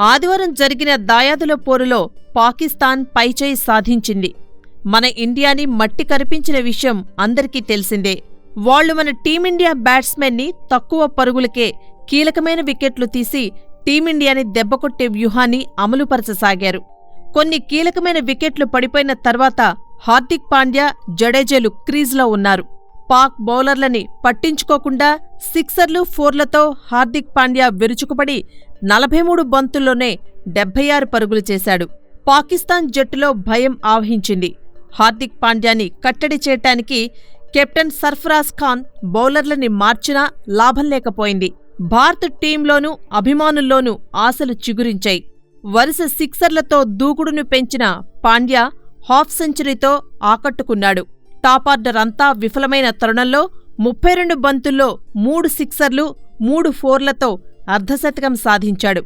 ఆదివారం జరిగిన దాయాదుల పోరులో పాకిస్తాన్ పైచేయి సాధించింది. మన ఇండియాని మట్టి కరిపించిన విషయం అందరికీ తెలిసిందే. వాళ్ళు మన టీమిండియా బ్యాట్స్మెన్ని తక్కువ పరుగులకే కీలకమైన వికెట్లు తీసి టీమిండియాని దెబ్బకొట్టే వ్యూహాన్ని అమలుపరచసాగారు. కొన్ని కీలకమైన వికెట్లు పడిపోయిన తర్వాత హార్దిక్ పాండ్యా జడేజాలు క్రీజ్లో ఉన్నారు. పాక్ బౌలర్లని పట్టించుకోకుండా సిక్సర్లు ఫోర్లతో హార్దిక్ పాండ్యా విరుచుకుపడి నలభై మూడు బంతుల్లోనే డెబ్బై ఆరు పరుగులు చేశాడు. పాకిస్తాన్ జట్టులో భయం ఆవహించింది. హార్దిక్ పాండ్యాని కట్టడి చేయటానికి కెప్టెన్ సర్ఫరాజ్ ఖాన్ బౌలర్లని మార్చినా లాభం లేకపోయింది. భారత్ టీంలోనూ అభిమానుల్లోనూ ఆశలు చిగురించాయి. వరుస సిక్సర్లతో దూకుడును పెంచిన పాండ్యా హాఫ్ సెంచరీతో ఆకట్టుకున్నాడు. టాపార్డర్ అంతా విఫలమైన తరుణంలో ముప్పై రెండు బంతుల్లో మూడు సిక్సర్లు మూడు ఫోర్లతో అర్ధశతకం సాధించాడు.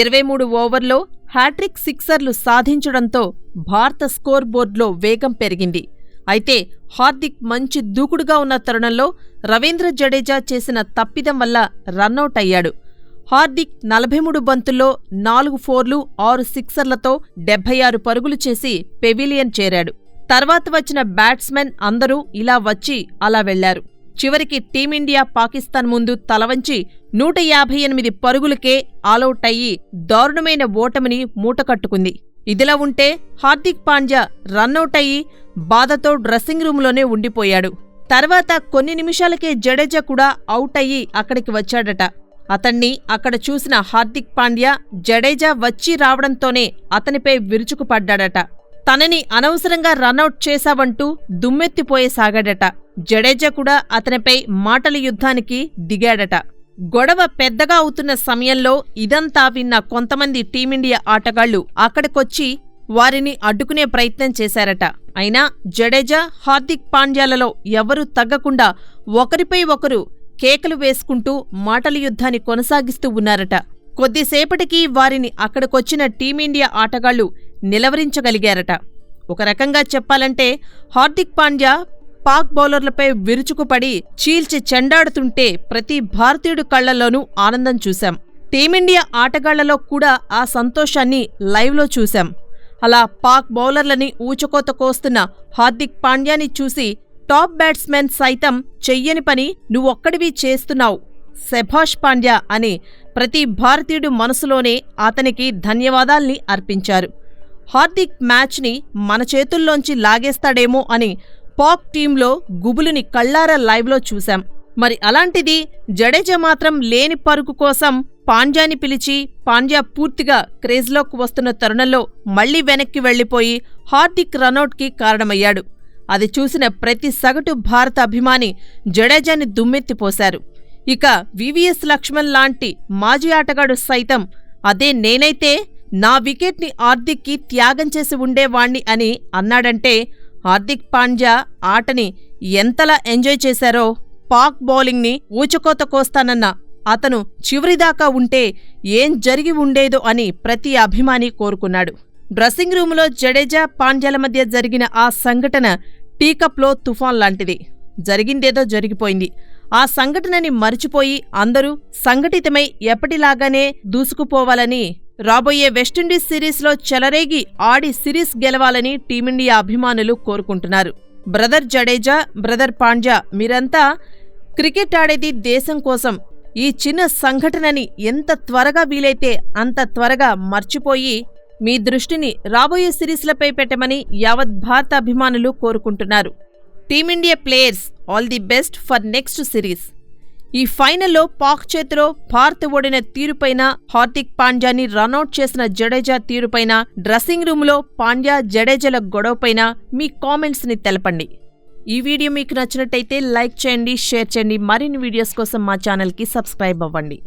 ఇరవై మూడు ఓవర్లో హ్యాట్రిక్ సిక్సర్లు సాధించడంతో భారత స్కోర్ బోర్డులో వేగం పెరిగింది. అయితే హార్దిక్ మంచి దూకుడుగా ఉన్న తరుణంలో రవీంద్ర జడేజా చేసిన తప్పిదం వల్ల రన్నౌట్ అయ్యాడు. హార్దిక్ నలభై మూడు బంతుల్లో నాలుగు ఫోర్లు ఆరు సిక్సర్లతో డెబ్బై ఆరు పరుగులు చేసి పెవిలియన్ చేరాడు. తర్వాత వచ్చిన బ్యాట్స్మెన్ అందరూ ఇలా వచ్చి అలా వెళ్ళారు. చివరికి టీమిండియా పాకిస్తాన్ ముందు తలవంచి నూట యాభై ఎనిమిది పరుగులకే ఆలౌట్ అయ్యి దారుణమైన ఓటమిని మూటకట్టుకుంది. ఇదిలా ఉంటే హార్దిక్ పాండ్యా రన్నౌట్ అయ్యి బాధతో డ్రెస్సింగ్ రూంలోనే ఉండిపోయాడు. తర్వాత కొన్ని నిమిషాలకే జడేజా కూడా అవుట్ అయ్యి అక్కడికి వచ్చాడట. అతన్ని అక్కడ చూసిన హార్దిక్ పాండ్యా జడేజా వచ్చి రావడంతోనే అతనిపై విరుచుకుపడ్డాడట. తనని అనవసరంగా రనౌట్ చేశావంటూ దుమ్మెత్తిపోయేసాగాడట జడేజా కూడా అతనిపై మాటల యుద్ధానికి దిగాడట. గొడవ పెద్దగా అవుతున్న సమయంలో ఇదంతా విన్న కొంతమంది టీమిండియా ఆటగాళ్ళు అక్కడికొచ్చి వారిని అడ్డుకునే ప్రయత్నం చేశారట. అయినా జడేజా హార్దిక్ పాండ్యాలలో ఎవరూ తగ్గకుండా ఒకరిపై ఒకరు కేకలు వేసుకుంటూ మాటల యుద్ధాన్ని కొనసాగిస్తూ ఉన్నారట. కొద్దిసేపటికి వారిని అక్కడికొచ్చిన టీమిండియా ఆటగాళ్ళు నిలవరించగలిగారట. ఒక రకంగా చెప్పాలంటే హార్దిక్ పాండ్యా పాక్ బౌలర్లపై విరుచుకుపడి చీల్చి చెండాడుతుంటే ప్రతి భారతీయుడు కళ్ళలోనూ ఆనందం చూశాం. టీమిండియా ఆటగాళ్ళలో కూడా ఆ సంతోషాన్ని లైవ్లో చూశాం. అలా పాక్ బౌలర్లని ఊచకోత కోస్తున్న హార్దిక్ పాండ్యాని చూసి టాప్ బ్యాట్స్మెన్ సైతం చెయ్యని పని నువ్వొక్కడివి చేస్తున్నావు సెభాష్ పాండ్యా అని ప్రతి భారతీయుడు మనసులోనే అతనికి ధన్యవాదాల్ని అర్పించారు. హార్దిక్ మ్యాచ్ని మన చేతుల్లోంచి లాగేస్తాడేమో అని పాక్ టీంలో గుబులుని కళ్ళారా లైవ్లో చూశాం. మరి అలాంటిది జడేజా మాత్రం లేని పరుగు కోసం పాండ్యాని పిలిచి పాండ్యా పూర్తిగా క్రేజ్లోకి వస్తున్న తరుణంలో మళ్ళీ వెనక్కి వెళ్ళిపోయి హార్దిక్ రనౌట్కి కారణమయ్యాడు. అది చూసిన ప్రతి సగటు భారత అభిమాని జడేజాని దుమ్మెత్తిపోశారు. ఇక వివిఎస్ లక్ష్మణ్ లాంటి మాజీ ఆటగాడు సైతం అదే నేనైతే నా వికెట్ని హార్దిక్కి త్యాగం చేసి ఉండేవాణ్ణి అని అన్నాడంటే హార్దిక్ పాండ్యా ఆటని ఎంతలా ఎంజాయ్ చేశారో పాక్ బౌలింగ్ని ఊచకోత కోస్తానన్న అతను చివరిదాకా ఉంటే ఏం జరిగి ఉండేదో అని ప్రతి అభిమాని కోరుకున్నాడు. డ్రెస్సింగ్ రూములో జడేజా పాండ్యాల మధ్య జరిగిన ఆ సంఘటన టీకప్లో తుఫాన్ లాంటిది. జరిగిందేదో జరిగిపోయింది. ఆ సంఘటనని మరిచిపోయి అందరూ సంఘటితమై ఎప్పటిలాగానే దూసుకుపోవాలని రాబోయే వెస్టిండీస్ సిరీస్లో చెలరేగి ఆడి సిరీస్ గెలవాలని టీమిండియా అభిమానులు కోరుకుంటున్నారు. బ్రదర్ జడేజా బ్రదర్ పాండ్యా మీరంతా క్రికెట్ ఆడేది దేశం కోసం. ఈ చిన్న సంఘటనని ఎంత త్వరగా వీలైతే అంత త్వరగా మర్చిపోయి మీ దృష్టిని రాబోయే సిరీస్లపై పెట్టమని యావత్ భారత అభిమానులు కోరుకుంటున్నారు. Team India players all the best for next series. ఈ ఫైనల్లో పాక్ చేతిలో భారత్ ఓడిన తీరుపైన హార్దిక్ పాండ్యాని రనౌట్ చేసిన జడేజా తీరుపైన డ్రెస్సింగ్ రూమ్లో పాండ్యా జడేజాల గొడవపైన మీ కామెంట్స్ని తెలపండి. ఈ వీడియో మీకు నచ్చినట్టయితే లైక్ చేయండి షేర్ చేయండి. మరిన్ని వీడియోస్ కోసం మా ఛానల్కి సబ్స్క్రైబ్ అవ్వండి.